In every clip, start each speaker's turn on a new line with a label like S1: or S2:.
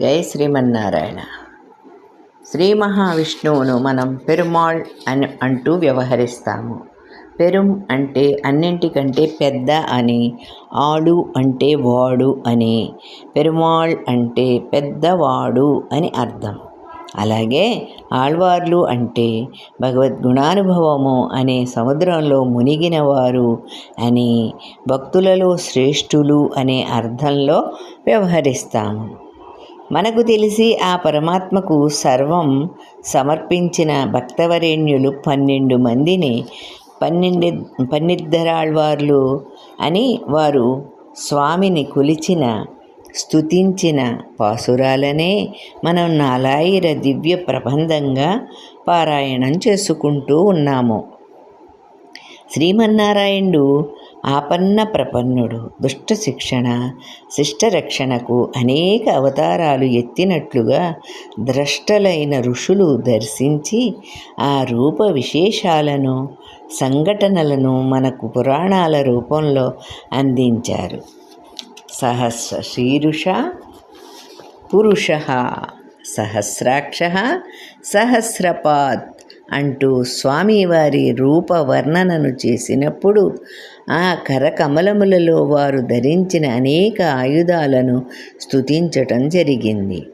S1: జై శ్రీమన్నారాయణ. శ్రీ మహావిష్ణువును మనం పెరుమాళ్ అని అంటూ వ్యవహరిస్తాము. పెరుం అంటే అన్నింటికంటే పెద్ద అని ఆడు అంటే వాడు అని పెరుమాళ్ అంటే పెద్దవాడు అని అర్థం. అలాగే ఆళ్వార్లు అంటే భగవద్గుణానుభవము అనే సముద్రంలో మునిగిన వారు అని భక్తులలో శ్రేష్ఠులు అనే అర్థంలో వ్యవహరిస్తాము. మనకు తెలిసి ఆ పరమాత్మకు సర్వం సమర్పించిన భక్తవరేణ్యులు పన్నెండు మందిని పన్నెండు పన్నిద్దరాళ్వార్లు అని వారు స్వామిని కొలిచిన స్థుతించిన పాసురాలనే మనం నాలాయిర దివ్య ప్రబంధంగా పారాయణం చేసుకుంటూ ఉన్నాము. శ్రీమన్నారాయణుడు ఆపన్న ప్రపన్నుడు దుష్ట శిక్షణ శిష్ట రక్షణకు అనేక అవతారాలు ఎత్తినట్లుగా ద్రష్టలైన ఋషులు దర్శించి ఆ రూప విశేషాలను సంఘటనలను మనకు పురాణాల రూపంలో అందించారు. సహస్ర శీరుష పురుష సహస్రాక్ష సహస్రపాద్ అంటూ స్వామివారి రూప వర్ణనను చేసినప్పుడు ఆ కరకమలములలో వారు ధరించిన అనేక ఆయుధాలను స్తుతించటం జరిగింది.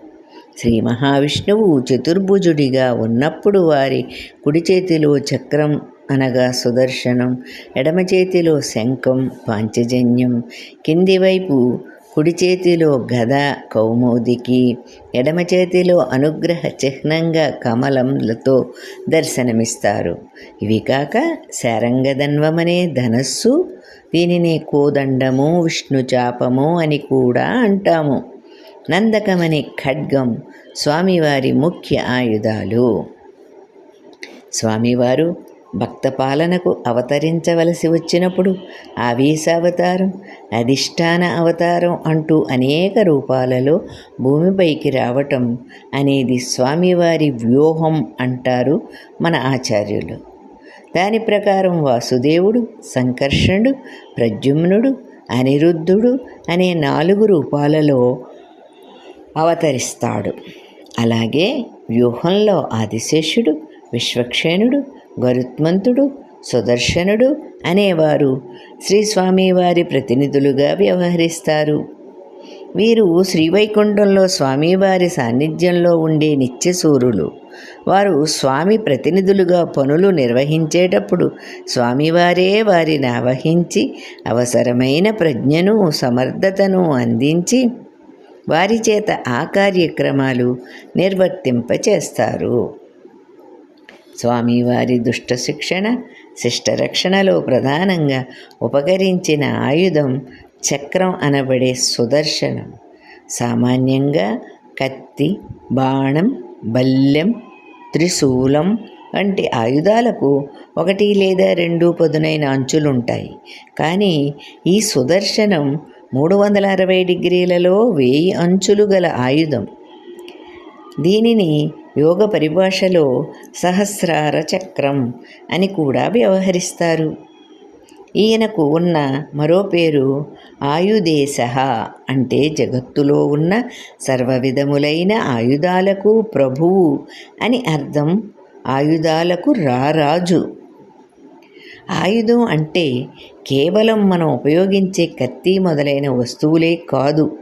S1: శ్రీ మహావిష్ణువు చతుర్భుజుడిగా ఉన్నప్పుడు వారి కుడి చేతిలో చక్రం అనగా సుదర్శనం. ఎడమ చేతిలో శంఖం పాంచజన్యం. కింది వైపు కుడి చేతిలో గద కౌమోదికి. ఎడమ చేతిలో అనుగ్రహ చిహ్నంగా కమలంలతో దర్శనమిస్తారు. ఇవి కాక శారంగధన్వమనే ధనస్సు. దీనిని కోదండము విష్ణు చాపము అని కూడా అంటాము. నందకమని ఖడ్గం స్వామివారి ముఖ్య ఆయుధాలు. స్వామివారు భక్త పాలనకు అవతరించవలసి వచ్చినప్పుడు అవతారం అధిష్టాన అవతారం అంటూ అనేక రూపాలలో భూమిపైకి రావటం అనేది స్వామివారి వ్యూహం అంటారు మన ఆచార్యులు. దాని ప్రకారం వాసుదేవుడు సంకర్షణుడు ప్రద్యుమ్నుడు అనిరుద్ధుడు అనే నాలుగు రూపాలలో అవతరిస్తాడు. అలాగే వ్యూహంలో ఆదిశేషుడు విశ్వక్షేణుడు గరుత్మంతుడు సుదర్శనుడు అనేవారు. శ్రీ స్వామివారి ప్రతినిధులుగా వ్యవహరిస్తారు. వీరు శ్రీవైకుంఠంలో స్వామివారి సాన్నిధ్యంలో ఉండే నిత్యసూరులు. వారు స్వామి ప్రతినిధులుగా పనులు నిర్వహించేటప్పుడు స్వామివారే వారిని ఆవహించి అవసరమైన ప్రజ్ఞను సమర్థతను అందించి వారి చేత ఆ కార్యక్రమాలు నిర్వర్తింపచేస్తారు. స్వామివారి దుష్ట శిక్షణ శిష్టరక్షణలో ప్రధానంగా ఉపకరించిన ఆయుధం చక్రం అనబడే సుదర్శనం. సామాన్యంగా కత్తి బాణం బల్లెం త్రిశూలం వంటి ఆయుధాలకు ఒకటి లేదా రెండు పదునైన అంచులుంటాయి. కానీ ఈ సుదర్శనం మూడు వందల అరవై డిగ్రీలలో వేయి అంచులు గల ఆయుధం. దీనిని యోగ పరిభాషలో సహస్రార చక్రం అని కూడా వ్యవహరిస్తారు. ఈయనకు ఉన్న మరో పేరు ఆయుదేశ అంటే జగత్తులో ఉన్న సర్వవిధములైన ఆయుధాలకు ప్రభువు అని అర్థం ఆయుధాలకు రారాజు. ఆయుధం అంటే కేవలం మనం ఉపయోగించే కత్తి మొదలైన వస్తువులే కాదు.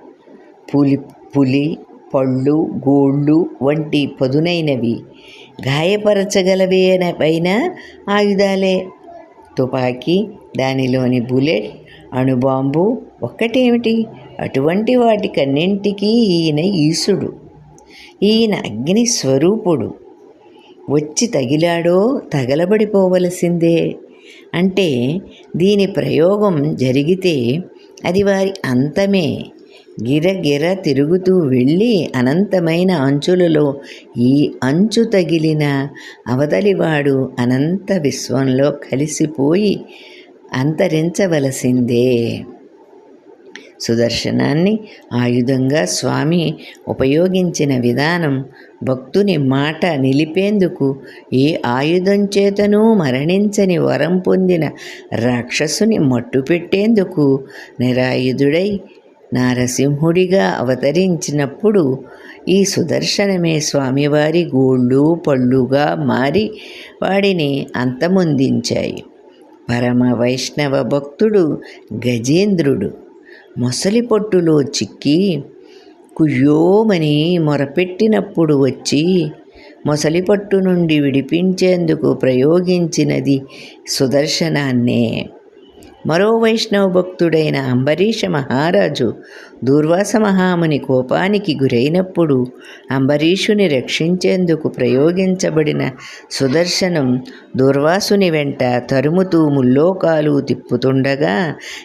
S1: పులి పులి పళ్ళు గోళ్ళు వంటి పదునైనవి. గాయపరచగలవేనపైన ఆయుధాలే. తుపాకీ దానిలోని బుల్లెట్ అణుబాంబు ఒక్కటేమిటి? అటువంటి వాటికన్నింటికీ ఈయన ఈశుడు ఈయన అగ్ని స్వరూపుడు. వచ్చి తగిలాడో తగలబడిపోవలసిందే. అంటే దీని ప్రయోగం జరిగితే అది వారి అంతమే. గిరగిర తిరుగుతూ వెళ్ళి అనంతమైన అంచులలో ఈ అంచు తగిలిన అవతలివాడు అనంత విశ్వంలో కలిసిపోయి అంతరించవలసిందే. సుదర్శనాన్ని ఆయుధంగా స్వామి ఉపయోగించిన విధానం భక్తుని మాట నిలిపేందుకు ఏ ఆయుధం చేతనూ మరణించని వరం పొందిన రాక్షసుని మట్టుపెట్టేందుకు నిరాయుధుడై నారసింహుడిగా అవతరించినప్పుడు ఈ సుదర్శనమే స్వామివారి గోళ్ళు పళ్ళుగా మారి వాడిని అంతమొందించాయి. పరమ వైష్ణవ భక్తుడు గజేంద్రుడు మొసలి పొట్టులో చిక్కి కుయ్యోమని మొరపెట్టినప్పుడు వచ్చి మొసలిపట్టు నుండి విడిపించేందుకు ప్రయోగించినది సుదర్శనాన్నే. మరో వైష్ణవ భక్తుడైన అంబరీష మహారాజు దూర్వాస మహాముని కోపానికి గురైనప్పుడు అంబరీషుని రక్షించేందుకు ప్రయోగించబడిన సుదర్శనం దూర్వాసుని వెంట తరుముతూ ముల్లోకాలు తిప్పుతుండగా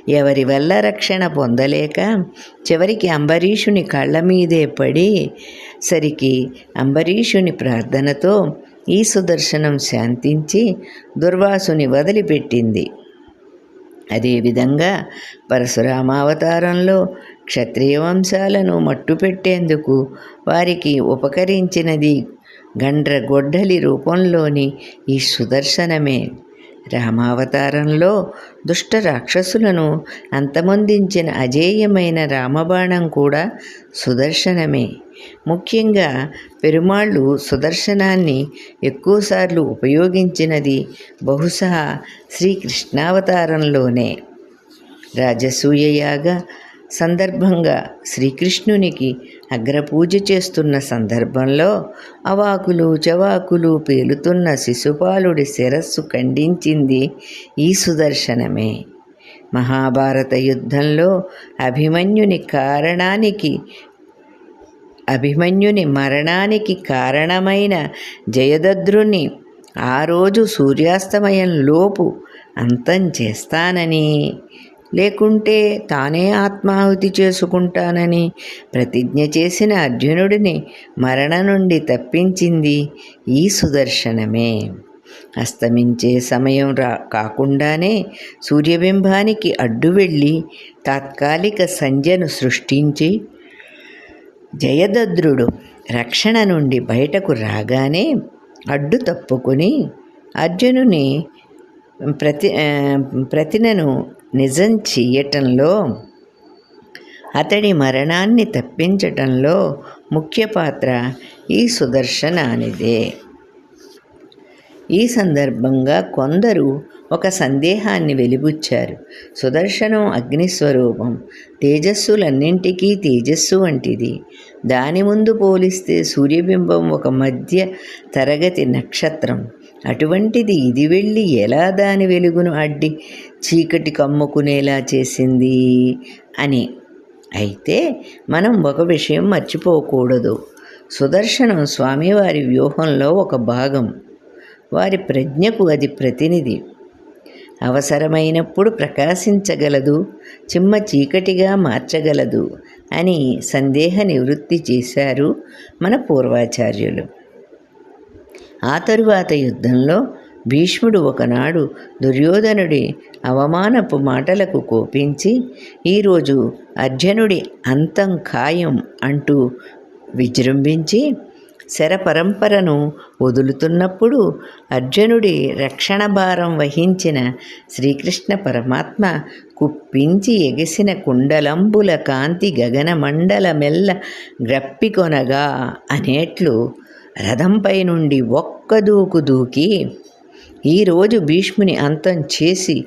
S1: ఎవరి వల్ల రక్షణ పొందలేక చివరికి అంబరీషుని కళ్ళ మీదే పడి సరికి అంబరీషుని ప్రార్థనతో ఈ సుదర్శనం శాంతించి దుర్వాసుని వదిలిపెట్టింది. అదేవిధంగా పరశురామావతారంలో క్షత్రియ వంశాలను మట్టుపెట్టేందుకు వారికి ఉపకరించినది గండ్రగొడ్డలి రూపంలోని ఈ సుదర్శనమే. రామావతారంలో దుష్ట రాక్షసులను అంతమొందించిన అజేయమైన రామబాణం కూడా సుదర్శనమే. ముఖ్యంగా పెరుమాళ్ళు సుదర్శనాన్ని ఎక్కువసార్లు ఉపయోగించినది బహుశా శ్రీకృష్ణావతారంలోనే. రాజసూయ యాగ సందర్భంగా శ్రీకృష్ణునికి అగ్రపూజ చేస్తున్న సందర్భంలో అవాకులు చవాకులు పేలుతున్న శిశుపాలుడి శిరస్సు ఖండించింది ఈ సుదర్శనమే. మహాభారత యుద్ధంలో అభిమన్యుని కారణానికి అభిమన్యుని మరణానికి కారణమైన జయదద్రుని ఆ రోజు సూర్యాస్తమయం లోపు అంతం చేస్తానని లేకుంటే తానే ఆత్మాహుతి చేసుకుంటానని ప్రతిజ్ఞ చేసిన అర్జునుడిని మరణ నుండి తప్పించింది ఈ సుదర్శనమే. అస్తమించే సమయం రా కాకుండానే సూర్యబింబానికి అడ్డు వెళ్ళి తాత్కాలిక సంధ్యను సృష్టించి జయదద్రుడు రక్షణ నుండి బయటకు రాగానే అడ్డు తప్పుకొని అర్జునుని ప్రతి ప్రతినను నిజం చెయ్యటంలో అతడి మరణాన్ని తప్పించటంలో ముఖ్య పాత్ర ఈ సుదర్శనానిదే ఈ సందర్భంగా కొందరు ఒక సందేహాన్ని వెలిబుచ్చారు. సుదర్శనం అగ్నిస్వరూపం తేజస్సులన్నింటికీ తేజస్సు వంటిది. దాని ముందు పోలిస్తే సూర్యబింబం ఒక మధ్య తరగతి నక్షత్రం. అటువంటిది ఇది వెళ్ళి ఎలా దాని వెలుగును అడ్డి చీకటి కమ్ముకునేలా చేసింది అని. అయితే మనం ఒక విషయం మర్చిపోకూడదు. సుదర్శనం స్వామివారి వ్యూహంలో ఒక భాగం. వారి ప్రజ్ఞకు అది ప్రతినిధి. అవసరమైనప్పుడు ప్రకాశించగలదు చిమ్మ చీకటిగా మార్చగలదు అని సందేహ నివృత్తి చేశారు మన పూర్వాచార్యులు. ఆ తరువాత యుద్ధంలో భీష్ముడు ఒకనాడు దుర్యోధనుడి అవమానపు మాటలకు కోపించి ఈరోజు అర్జునుడి అంతం ఖాయం అంటూ విజృంభించి శరపరంపరను వదులుతున్నప్పుడు అర్జునుడి రక్షణ భారం వహించిన శ్రీకృష్ణ పరమాత్మ కుప్పించి ఎగిసిన కుండలంబుల కాంతి గగన మండల మెల్ల గ్రప్పికొనగా అనేట్లు రథంపై నుండి ఒక్క దూకు దూకి ఈరోజు భీష్ముని అంతం చేసి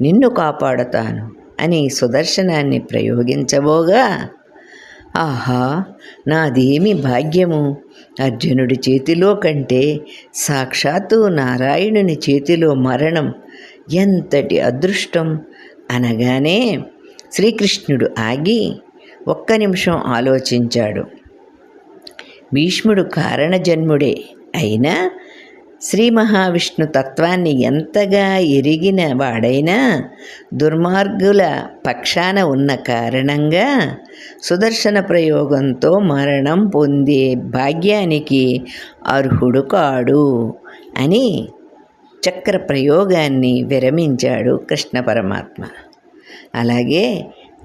S1: నిన్ను కాపాడతాను అని సుదర్శనాన్ని ప్రయోగించబోగా. ఆహా నాదేమి భాగ్యము? అర్జునుడి చేతిలో కంటే సాక్షాత్తు నారాయణుని చేతిలో మరణం ఎంతటి అదృష్టం అనగానే శ్రీకృష్ణుడు ఆగి ఒక్క నిమిషం ఆలోచించాడు. భీష్ముడు కారణజన్ముడే అయినా శ్రీ మహావిష్ణు తత్వాన్ని ఎంతగా ఎరిగిన వాడైనా దుర్మార్గుల పక్షాన ఉన్న కారణంగా సుదర్శన ప్రయోగంతో మరణం పొందే భాగ్యానికి అర్హుడు కాడు అని చక్ర ప్రయోగాన్ని విరమించాడు కృష్ణ పరమాత్మ. అలాగే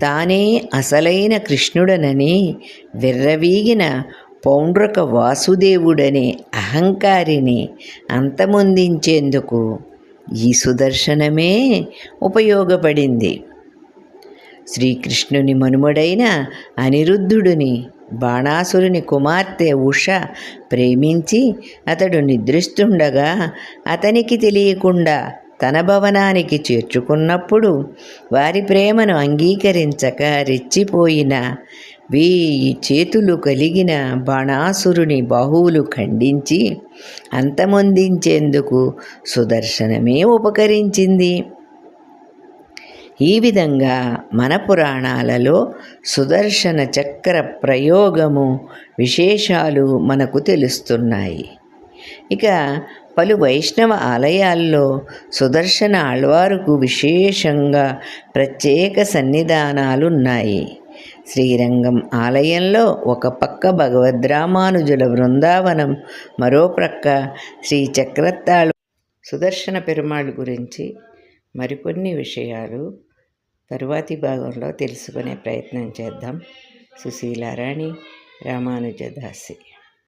S1: తానే అసలైన కృష్ణుడనని విర్రవీగిన పౌండ్రక వాసుదేవుడనే అహంకారిని అంతమొందించేందుకు ఈ సుదర్శనమే ఉపయోగపడింది. శ్రీకృష్ణుని మనుమడైన అనిరుద్ధుడిని బాణాసురుని కుమార్తె ఉష ప్రేమించి అతడు నిద్రిస్తుండగా అతనికి తెలియకుండా తన భవనానికి చేర్చుకున్నప్పుడు వారి ప్రేమను అంగీకరించక రెచ్చిపోయిన వేయి చేతులు కలిగిన బాణాసురుని బాహువులు ఖండించి అంతమొందించేందుకు సుదర్శనమే ఉపకరించింది. ఈ విధంగా మన పురాణాలలో సుదర్శన చక్ర ప్రయోగము విశేషాలు మనకు తెలుస్తున్నాయి. ఇక పలు వైష్ణవ ఆలయాల్లో సుదర్శన ఆళ్వారుకు విశేషంగా ప్రత్యేక సన్నిధానాలు ఉన్నాయి శ్రీరంగం ఆలయంలో ఒక పక్క భగవద్రామానుజుల బృందావనం మరో ప్రక్క శ్రీ చక్రత్తాళు సుదర్శన పెరుమాళ్ గురించి మరికొన్ని విషయాలు తరువాతి భాగంలో తెలుసుకునే ప్రయత్నం చేద్దాం. సుశీలారాణి రామానుజదాసి